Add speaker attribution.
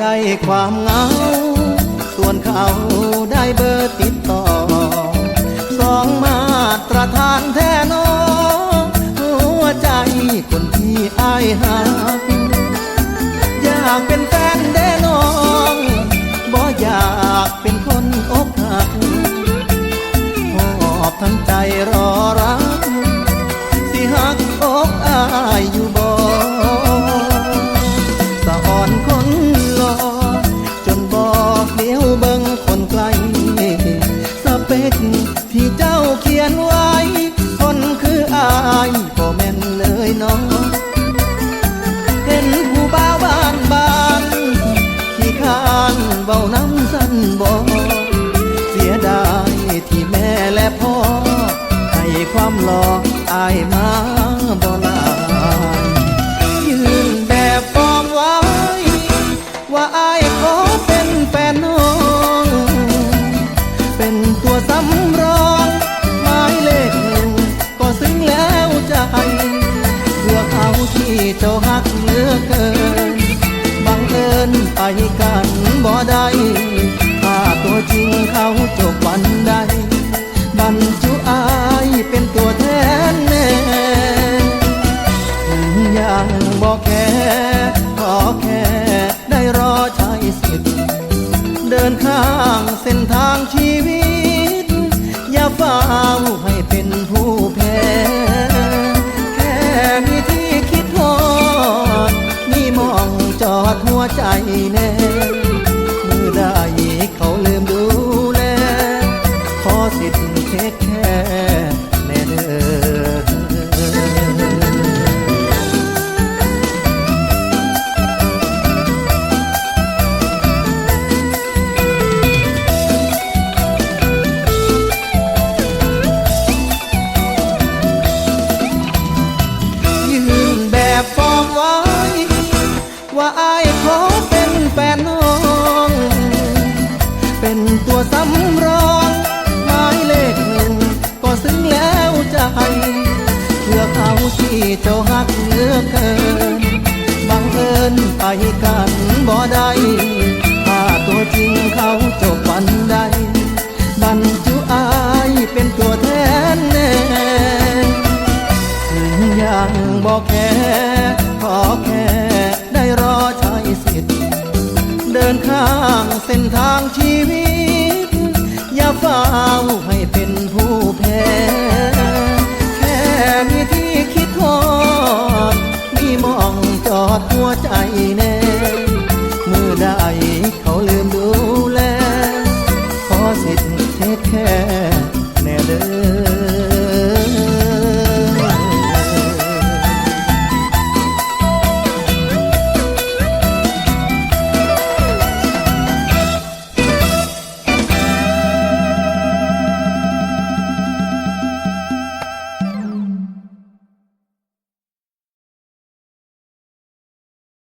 Speaker 1: ได้ความเหงา ส่วนเขาได้เบอร์ติดต่อ สองมาตรฐานแท้นอหัวใจคนที่อายหักอยากเป็นแฟนเด้น้องบ่อยากเป็นคนอกหักมอบทั้งใจรอรัก สิหักอกอายอยู่บ่ ที่เจ้าหักเหลือเกิน บังเอิญไปกันบ่ได้ถ้าตัวจริงเขาจบวันใด บรรจุอายเป็นตัวแทนแน่ถึงยังบอกแค่ขอแค่ได้รอใช้สิทธิ์เดินข้างเส้นทางชีวิต อย่าเฝ้าให้เป็นผู้ แล้วใจเพื่อเขาที่เจ้าหักเหลือเกินบังเอิญไปกันบ่ได้ถ้าตัวจริงเขาจบวันใดบรรจุอายเป็นตัวแทนแน่ถึงยังบอกแค่ขอแค่ได้รอใช้สิทธิ์ เดินข้างเส้นทางชีวิตยาฟ้าว หัวใจ